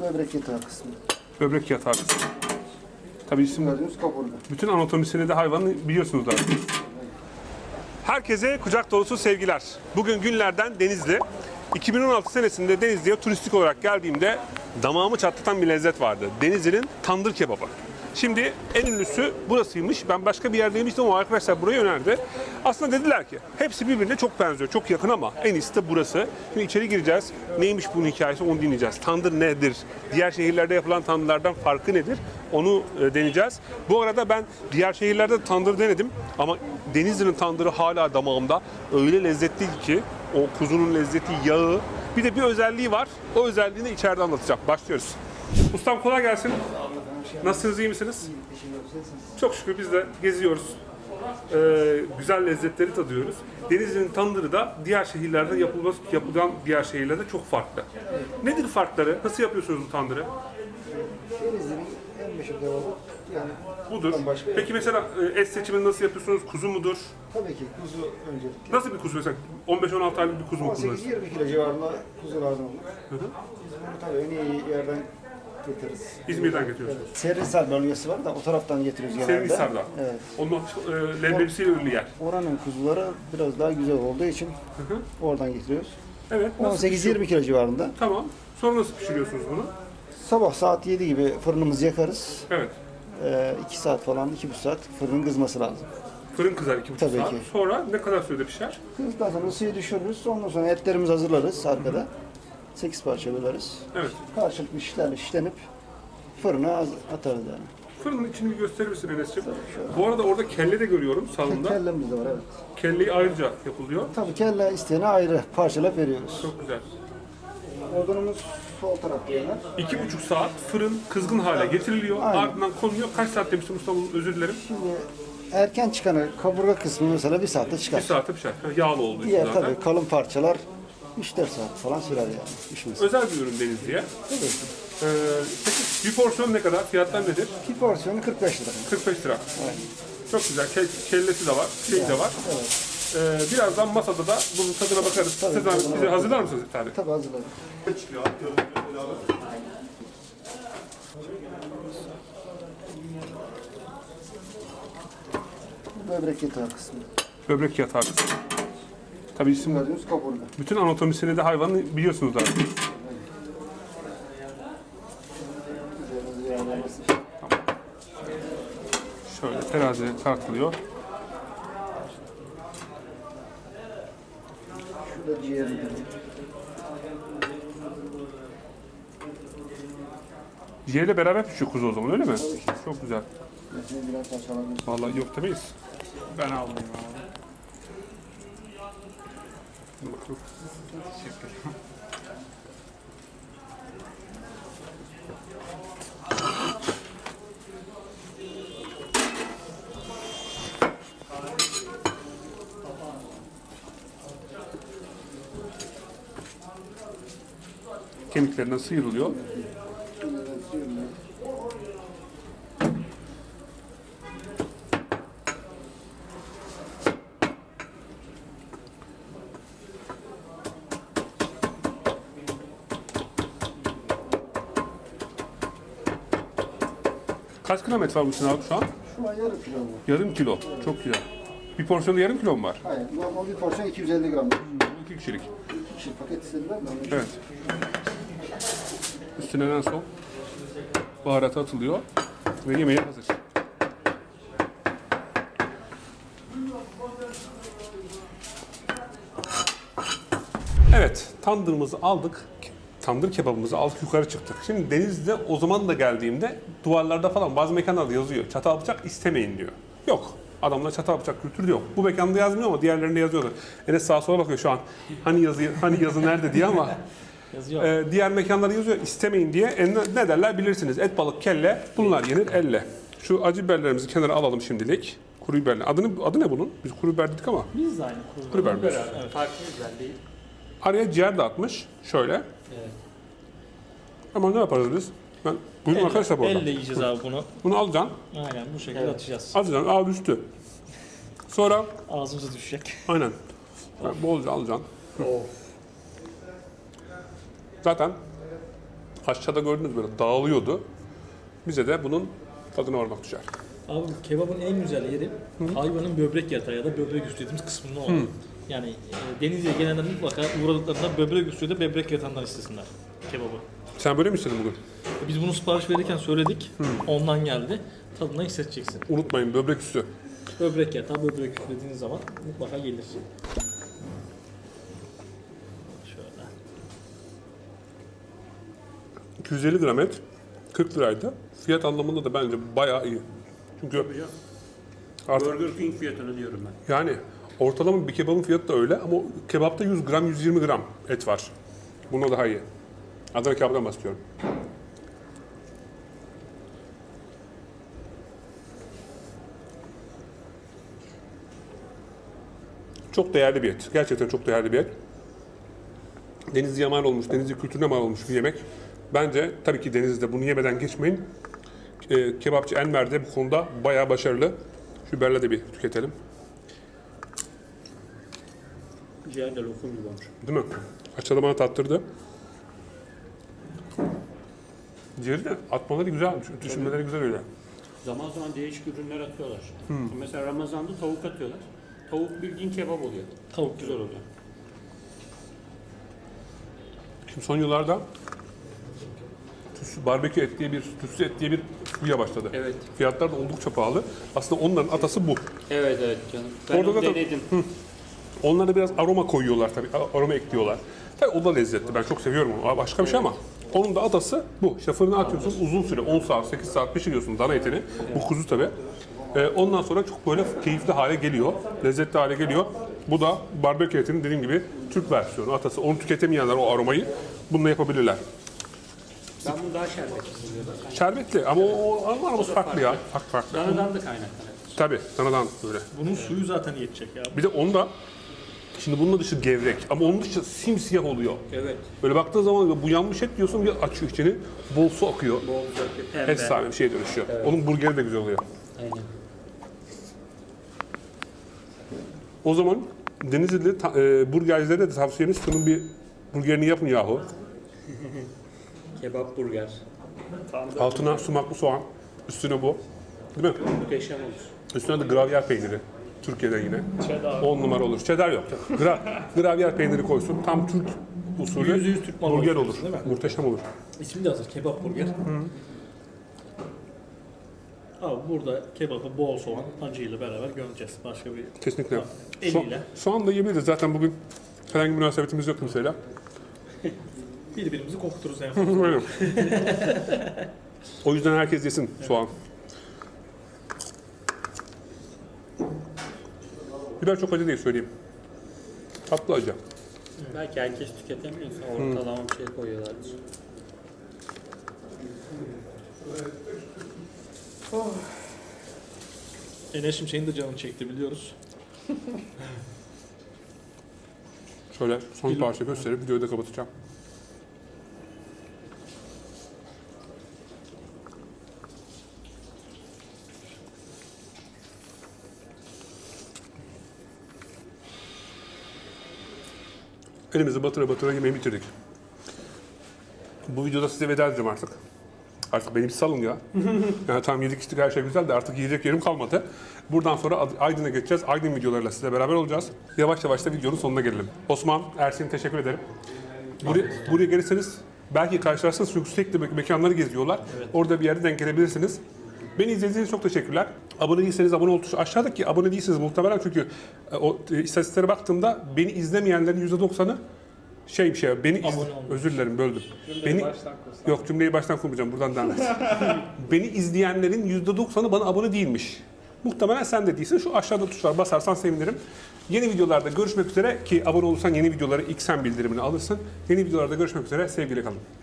böbrek yatağı kısmı. Böbrek yatağı kısmı. Tabii isim Gördüğünüz kaburga. Bütün anatomisini de hayvanın biliyorsunuz zaten. Herkese kucak dolusu sevgiler. Bugün günlerden Denizli. 2016 senesinde Denizli'ye turistik olarak geldiğimde damağımı çatlatan bir lezzet vardı. Denizli'nin tandır kebabı. Şimdi en ünlüsü burasıymış. Ben başka bir yerdeymiştim ama arkadaşlar burayı önerdi. Aslında dediler ki hepsi birbirine çok benziyor, çok yakın ama en iyisi de burası. Şimdi içeri gireceğiz. Neymiş bunun hikayesi onu dinleyeceğiz. Tandır nedir? Diğer şehirlerde yapılan tandırlardan farkı nedir? Onu e, deneyeceğiz. Bu arada ben diğer şehirlerde de tandır denedim ama Denizli'nin tandırı hala damağımda. Öyle lezzetli ki o kuzunun lezzeti, yağı. Bir de bir özelliği var. O özelliğini içeride anlatacağım. Başlıyoruz. Ustam kolay gelsin. Nasılsınız, iyi misiniz? Çok şükür biz de geziyoruz. Ee, güzel lezzetleri tadıyoruz. Denizli'nin tandırı da diğer şehirlerde yapılmaz, yapılan diğer şehirlerde çok farklı. Nedir farkları? Nasıl yapıyorsunuz bu tandırı? Denizli'nin meşhur kebabı yani Budur. Başka- Peki mesela e, et seçimini nasıl yapıyorsunuz? Kuzu mudur? tabii ki kuzu öncelikle. Nasıl bir kuzu mesela? 15-16 aylık bir kuzu mu kullanırsınız? 18-20 kilo civarında kuzu lazım olur. Biz bunu tabii en iyi yerden getiririz. İzmir'den getiriyorsunuz. Evet. Serinhisar bölgesi var da o taraftan getiriyoruz genelde. Serinhisar'dan. Evet. Onun e, leblebisiyle ünlü yer. Oranın kuzuları biraz daha güzel olduğu için oradan getiriyoruz. Evet. nasıl pişiyor? 18-20 kilo civarında. Tamam. Sonra nasıl pişiriyorsunuz bunu? Sabah saat 7 gibi fırınımızı yakarız. Evet. 2 saat falan, 2,5 saat fırının kızması lazım. Fırın kızar 2,5 Tabii saat. ki. Sonra ne kadar sürede pişer? Kızdıktan sonra ısıyı düşürürüz. Ondan sonra etlerimizi hazırlarız arkada. 8 parça böleriz. Evet. Karşılıklı şişlerle şişlenip fırına az- atarız yani. Fırının içini bir gösterir misin Enes'ciğim? şöyle. Bu arada orada kelle de görüyorum salonda. Kellemiz de var evet. Kelleyi ayrıca yapılıyor. Tabii kelle isteyene ayrı parçalayıp veriyoruz. Çok güzel. Odunumuz sol tarafta yanar. İki buçuk saat fırın kızgın hale getiriliyor. Aynen. Ardından konuyor. Kaç saat demiştim Mustafa özür dilerim. Şimdi erken çıkanı kaburga kısmı mesela bir saatte Bir çıkar. saate pişer. Yağlı olduğu için Diğer zaten. tabii kalın parçalar 3-4 saat falan sürer yani pişmesi. Özel bir ürün Denizli'ye. Tabii. Ee, peki bir porsiyon ne kadar? Fiyatlar nedir? Bir porsiyonu 45 lira. 45 lira. Aynen. Çok güzel. Ke- kellesi de var. Şey de var. Evet. Ee, birazdan masada da bunun tadına bakarız. Tabii, Sezen tadına bize hazırlar mısınız bir tane? Tabii hazırladım. Böbrek yatağı kısmı. Böbrek yatağı kısmı. Tabii isim Gördüğünüz kaburga. bütün anatomisini de hayvanın biliyorsunuz yağlaması. Şöyle teraziye tartılıyor. Şurada ciğerini. Ciğerle beraber pişiyor kuzu o zaman öyle mi? Çok güzel. Mesela biraz parçalanmış. Vallahi yok demeyiz. Ben almayayım abi. Dur bakalım. Kemiklerinden sıyrılıyor. Kaç gram et var bu abi şu an? Şu an yarım kilo? Yarım kilo. Çok güzel. Bir porsiyonda yarım kilo mu var? Hayır, normal bir porsiyon 250 gram. İki kişilik. İki kişi paket istediler için. Evet. Üstüne en son baharatı atılıyor ve yemeğe hazır. Evet, tandırımızı aldık. Tandır kebabımızı aldık, yukarı çıktık. Şimdi Denizli'de o zaman da geldiğimde duvarlarda falan bazı mekanlarda yazıyor. Çatal bıçak istemeyin diyor. Yok. Adamda çatal bıçak kültürü yok. Bu mekanda yazmıyor ama diğerlerinde yazıyordu. Enes sağa sola bakıyor şu an. Hani yazı, hani yazı nerede diye ama Yazıyor. ee, diğer mekanlar yazıyor istemeyin diye. E, ne- derler bilirsiniz. Et, balık, kelle bunlar yenir elle. Şu acı biberlerimizi kenara alalım şimdilik. Kuru biberler. Adını, adı ne bunun? Biz kuru biber dedik ama. Biz de aynı kurulu. Kuru biber mi? Evet. Farklı güzel değil. Araya ciğer de atmış. Şöyle. Evet. Ama ne yaparız biz? Ben, buyurun arkadaşlar bu arada. Elle yiyeceğiz abi bunu. Bunu alacaksın. Aynen bu şekilde atacağız. Atacaksın. Al üstü. Sonra Ağzımıza düşecek. aynen. Bolca alacaksın. Zaten Aşağıda gördüğünüz böyle dağılıyordu. Bize de bunun tadına varmak düşer. Abi kebabın en güzel yeri hayvanın böbrek yatağı ya da böbrek üstü dediğimiz kısmında olan. Yani e, Denizli'ye gelenler mutlaka uğradıklarında böbrek üstü de böbrek yatağından istesinler kebabı. Sen böyle mi istedin bugün? Biz bunu sipariş verirken söyledik. Ondan geldi. Tadına hissedeceksin. Unutmayın böbrek üstü. Böbrek yatağı, böbrek üstü dediğiniz zaman mutlaka gelir. Şöyle. 250 gram et 40 liraydı. Fiyat anlamında da bence bayağı iyi. Çünkü artık Burger King fiyatını diyorum ben. yani ortalama bir kebabın fiyatı da öyle ama kebapta 100 gram 120 gram et var. Bunda daha iyi. Adana kebaptan bahsediyorum. Çok değerli bir et. Gerçekten çok değerli bir et. Denizli'ye mal olmuş, Denizli kültürüne mal olmuş bir yemek. Bence tabii ki Denizli'de bunu yemeden geçmeyin. Ee, kebapçı Enver de bu konuda bayağı başarılı. Şu biberle de bir tüketelim. Ciğer de lokum gibi olmuş. Değil mi? Aşağıda bana tattırdı. Ciğeri de atmaları güzel, düşünmeleri güzel öyle. Zaman zaman değişik ürünler atıyorlar. Mesela Ramazan'da tavuk atıyorlar. Tavuk bildiğin kebap oluyor. Tavuk Güzel oluyor. Şimdi son yıllarda tütsü, barbekü et diye bir, tütsü et diye bir furya başladı. Evet. Fiyatlar da oldukça pahalı. Aslında onların atası bu. Evet evet canım. Ben Orada onu da- denedim. Onlara biraz aroma koyuyorlar tabii. a- Aroma ekliyorlar. Tabii o da lezzetli. Ben çok seviyorum onu. Başka bir şey ama onun da atası bu. İşte fırına atıyorsun uzun süre 10 saat 8 saat pişiriyorsun dana etini. Bu kuzu tabii. Ee, ondan sonra çok böyle keyifli hale geliyor. Lezzetli hale geliyor. Bu da barbekü etinin dediğim gibi Türk versiyonu atası. Onu tüketemeyenler o aromayı bununla yapabilirler. Ben bunu daha şerbetli buluyorum. Şerbetli ama o, o ama aroması farklı ya. Farklı farklı. Danadan da kaynaklanıyor. Tabii danadan böyle. Bunun suyu zaten yetecek ya. Bir de onda Şimdi bunun dışı gevrek ama onun dışı simsiyah oluyor. Evet. Böyle baktığın zaman bu yanmış et diyorsun bir açıyor içini. Bol su akıyor. Bol zöpü, pembe. Efsane bir şeye dönüşüyor. Onun burgeri de güzel oluyor. Aynen. O zaman Denizli'de e, burgercilere de tavsiyeniz şunun bir burgerini yapın yahu. Kebap burger. Altına sumaklı soğan, üstüne bu. Değil mi? Muhteşem olur. Üstüne de gravyer peyniri. Türkiye'den yine. 10 numara olur. Cheddar yok. Gra gravyer peyniri koysun. Tam Türk usulü Yüzde yüz Türk malı burger olsun, olur. değil mi? Muhteşem olur. İsmi de hazır kebap burger. Abi burada kebabı bol soğan acıyla beraber gömeceğiz. Başka bir Kesinlikle. Eliyle. soğan da yiyebiliriz. Zaten bugün herhangi bir münasebetimiz yok kimseyle. Birbirimizi koktururuz en fazla. Aynen. o yüzden herkes yesin soğan. Biber çok acı değil söyleyeyim. Tatlı acı. Belki herkes tüketemiyorsa ortalama bir şey koyuyorlardır. Enes'im senin de canını çekti biliyoruz. Şöyle son parça gösterip videoyu da kapatacağım. Elimizi batıra batıra yemeği bitirdik. Bu videoda size veda edeceğim artık. Artık benim salın ya. yani tam yedik içtik her şey güzel de artık yiyecek yerim kalmadı. Buradan sonra Aydın'a geçeceğiz. Aydın videolarıyla sizle beraber olacağız. Yavaş yavaş da videonun sonuna gelelim. Osman, Ersin teşekkür ederim. Buraya, buraya gelirseniz belki karşılaşırsınız çünkü sürekli me- mekanları geziyorlar. Orada bir yerde denk gelebilirsiniz. Beni izlediğiniz için çok teşekkürler. Abone değilseniz abone ol tuşu aşağıdaki abone değilseniz muhtemelen çünkü e, o e, istatistiklere baktığımda beni izlemeyenlerin %90'ı şey bir şey beni iz- olmuş. özür dilerim böldüm. Beni yok cümleyi baştan kurmayacağım buradan devam et. beni izleyenlerin %90'ı bana abone değilmiş. Muhtemelen sen de değilsin. Şu aşağıda tuşlar basarsan sevinirim. Yeni videolarda görüşmek üzere ki abone olursan yeni videoları ilk sen bildirimini alırsın. Yeni videolarda görüşmek üzere. Sevgiyle kalın.